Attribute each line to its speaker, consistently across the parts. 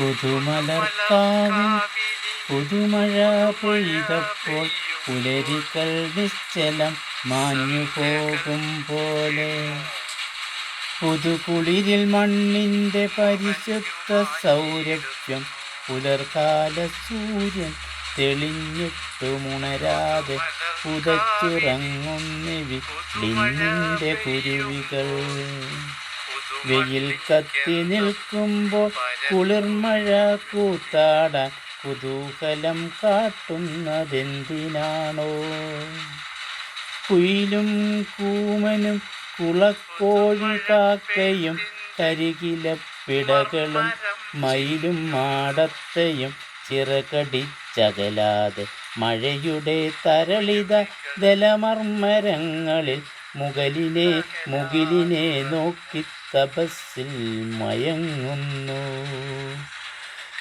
Speaker 1: പുതുമലർക്കാവിൽ പുതുമഴ പെയ്തപ്പോൾ പുലരികൾ നിശ്ചലം മാഞ്ഞു പോകും പോലെ. പുതുകുളിരിൽ മണ്ണിന്റെ പരിശുദ്ധ സൗരഭ്യം പുലർകാല സൂര്യൻ തെളിഞ്ഞിട്ടുമുണരാതെ പുതച്ചുറങ്ങുന്നിവി ലിന്നിന്റെ കുരുവികൾ. വെയിൽ കത്തി നിൽക്കുമ്പോൾ കുളിർമഴ കൂത്താടാൻ കുതൂഹലം കാട്ടുന്നതെന്തിനാണോ? കുയിലും കൂമനും കുളക്കോഴി കാക്കയും കരികില പിടകളും മയിലും മാടത്തയും ചിറകടിച്ചകലാതെ മഴയുടെ തരളിത ദലമർമരങ്ങളിൽ മുകളിലെ മുകിലിനെ നോക്കി തപസ്സിൽ മയങ്ങുന്നു.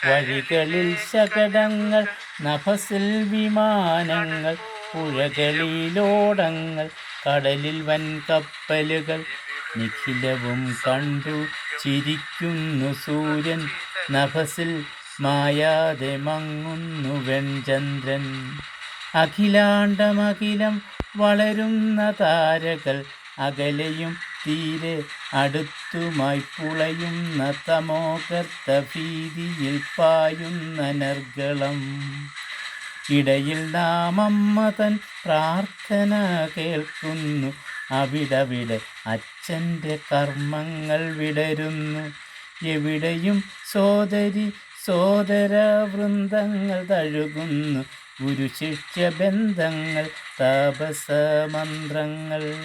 Speaker 1: വഴികളിൽ ശകടങ്ങൾ നഭസിൽ വിമാനങ്ങൾ പുഴകളിലോടങ്ങൾ കടലിൽ വൻ കപ്പലുകൾ നിഖിലവും കണ്ടു ചിരിക്കുന്നു സൂര്യൻ. നഭസിൽ മായാതെ മങ്ങുന്നു വെൺചന്ദ്രൻ. അഖിലാണ്ടമഖിലം വളരുന്ന താരകൾ അകലെയും തീരെ അടുത്തുമായി പുളയുന്ന തമോകർത്ത ഭീതിയിൽ പായുന്ന നർഗളം. ഇടയിൽ നാമമ്മ തൻ പ്രാർത്ഥന കേൾക്കുന്നു. അവിടവിടെ അച്ഛന്റെ കർമ്മങ്ങൾ വിടരുന്നു. എവിടെയും സോദരി സോദര വൃന്ദങ്ങൾ തഴുകുന്നു. ഗുരുശിഷ്യ ബന്ധങ്ങൾ താപസ മന്ത്രങ്ങൾ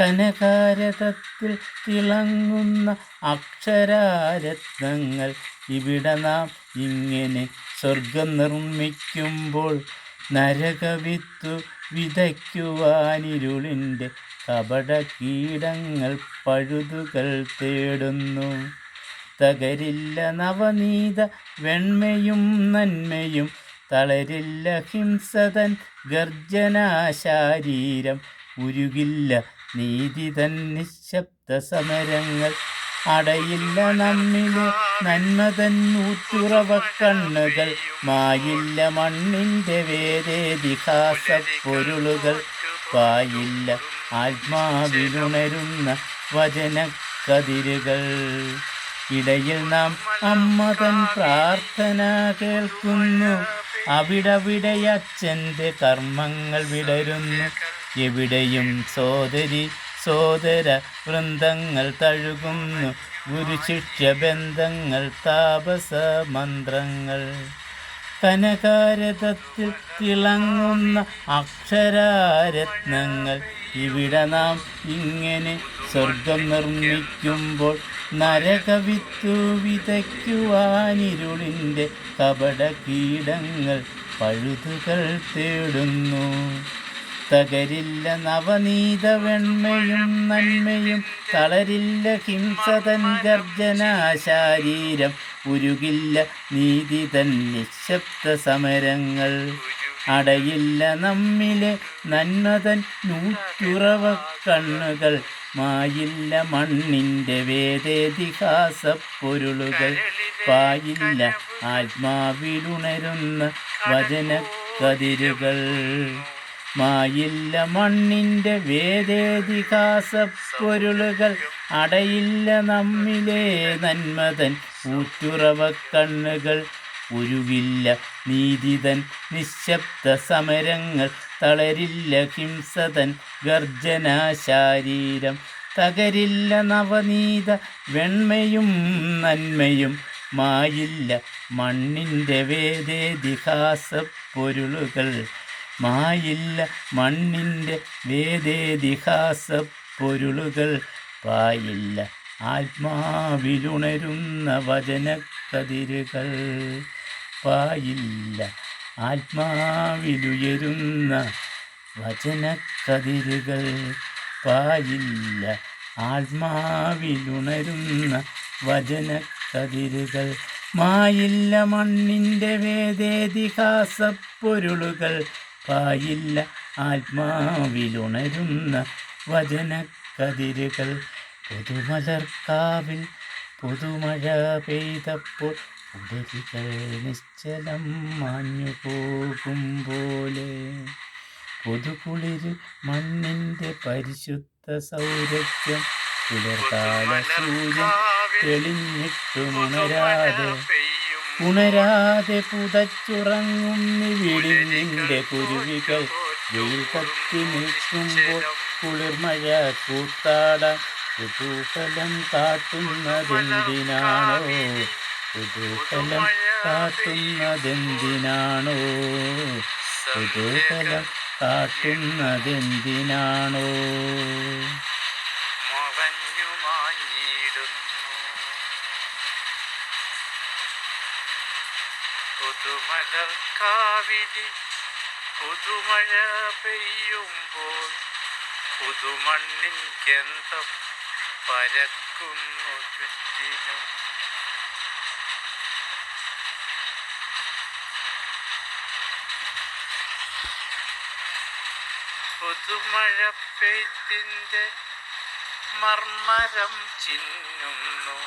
Speaker 1: കനകാരതത്തിൽ തിളങ്ങുന്ന അക്ഷരാരത്നങ്ങൾ. ഇവിടെ നാം ഇങ്ങനെ സ്വർഗം നിർമ്മിക്കുമ്പോൾ നരകവിത്തു വിതയ്ക്കുവാനിരുളിന്റെ കപട കീടങ്ങൾ പഴുതുകൾ തേടുന്നു. തകരില്ല നവനീത വെണ്മയും നന്മയും തളരില്ല ഹിംസതൻ ഗർജനാശാരീരം. ഉരുകില്ല നീതി തൻ നിശബ്ദ സമരങ്ങൾ അടയില്ല നമ്മിലെ നന്മതൻ നൂറ്റുറവ കണ്ണുകൾ. മായില്ല മണ്ണിന്റെ വേദേതിഹാസ പൊരുളുകൾ പായില്ല ആത്മാവിലുണരുന്ന വചന കതിരുകൾ ഇടയിൽ നാം അമ്മതൻ പ്രാർത്ഥന കേൾക്കുന്നു. അവിടവിടെ അച്ഛന്റെ കർമ്മങ്ങൾ വിടരുന്നു. എവിടെയും സോദരി സോദര വൃന്ദങ്ങൾ തഴുകുന്നു. ഗുരുശിഷ്യ ബന്ധങ്ങൾ താപസ മന്ത്രങ്ങൾ. കനകാരതത്തിൽ തിളങ്ങുന്ന അക്ഷരാരത്നങ്ങൾ. ഇവിടെ നാം ഇങ്ങനെ സ്വർഗം നിർമ്മിക്കുമ്പോൾ നരകവിത്തു വിതയ്ക്കുവാനിരുളിന്റെ കപട കീടങ്ങൾ പഴുതുകൾ തേടുന്നു. തകരില്ല നവനീത വെണ്മയും നന്മയും തളരില്ല ഹിംസതൻ ഗർജനാശാരീരം ഉരുകില്ല നീതി തൻ നിശബ്ദ സമരങ്ങൾ. അടയില്ല നമ്മിലെ നന്മതൻ നൂറ്റുറവ കണ്ണുകൾ. മായില്ല മണ്ണിന്റെ വേദേതിഹാസ പൊരുളുകൾ പായില്ല ആത്മാവിലുണരുന്ന വചന കതിരുകൾ മായില്ല മണ്ണിന്റെ വേദേതിഹാസ പൊരുളുകൾ അടയില്ല നമ്മിലെ നന്മതൻ. ഊറ്റുറവ കണ്ണുകൾ ഉരുവില്ല നീതിതൻ. നിശബ്ദ സമരങ്ങൾ തളരില്ല ഹിംസതൻ. ഗർജനാശാരീരം തകരില്ല നവനീത വെണ്മയും നന്മയും. മായില്ല മണ്ണിന്റെ വേദേതിഹാസ പൊരുളുകൾ മായില്ല മണ്ണിന്റെ വേദേതിഹാസ പൊരുളുകൾ പായില്ല ആത്മാവിലുണരുന്ന വചനക്കതിരുകൾ. പായില്ല ആത്മാവിലുയരുന്ന വചനക്കതിരുകൾ. പായില്ല ആത്മാവിലുണരുന്ന വചനക്കതിരുകൾ. മായില്ല മണ്ണിന്റെ വേദേതിഹാസ പൊരുളുകൾ പായില്ല ആത്മാവിലുണരുന്ന വചനക്കതിരുകൾ. പുതുമലർക്കാവിൽ പുതുമഴ പെയ്തപ്പോൾ ഉപരികൾ നിശ്ചലം മാഞ്ഞു പോകും പോലെ പുതുകുളിരിൽ മണ്ണിന്റെ പരിശുദ്ധ സൗരഭ്യം പുലർകാല സൂര്യൻ തെളിഞ്ഞിട്ടുണരാതെ ഉണരാതെ പുതച്ചുറങ്ങുന്നി വീടിന്റെ കുരുവികൾ. വെയിൽ കത്തി നിൽക്കുമ്പോൾ കുളിർമഴ കൂത്താടാൻ കുതൂഹലം കാട്ടുന്നതെന്തിനാണോ? കുതൂഹലം കാട്ടുന്നതെന്തിനാണോ? കുതൂഹലം കാട്ടുന്നതെന്തിനാണോ?
Speaker 2: പുതുമലർക്കാവിലി പുതുമഴ പെയ്യുമ്പോൾ പുതുമണ്ണിൻ ഗന്ധം പരക്കുന്നു ചുറ്റിനും പുതുമഴ മർമരം ചിന്നുന്നു.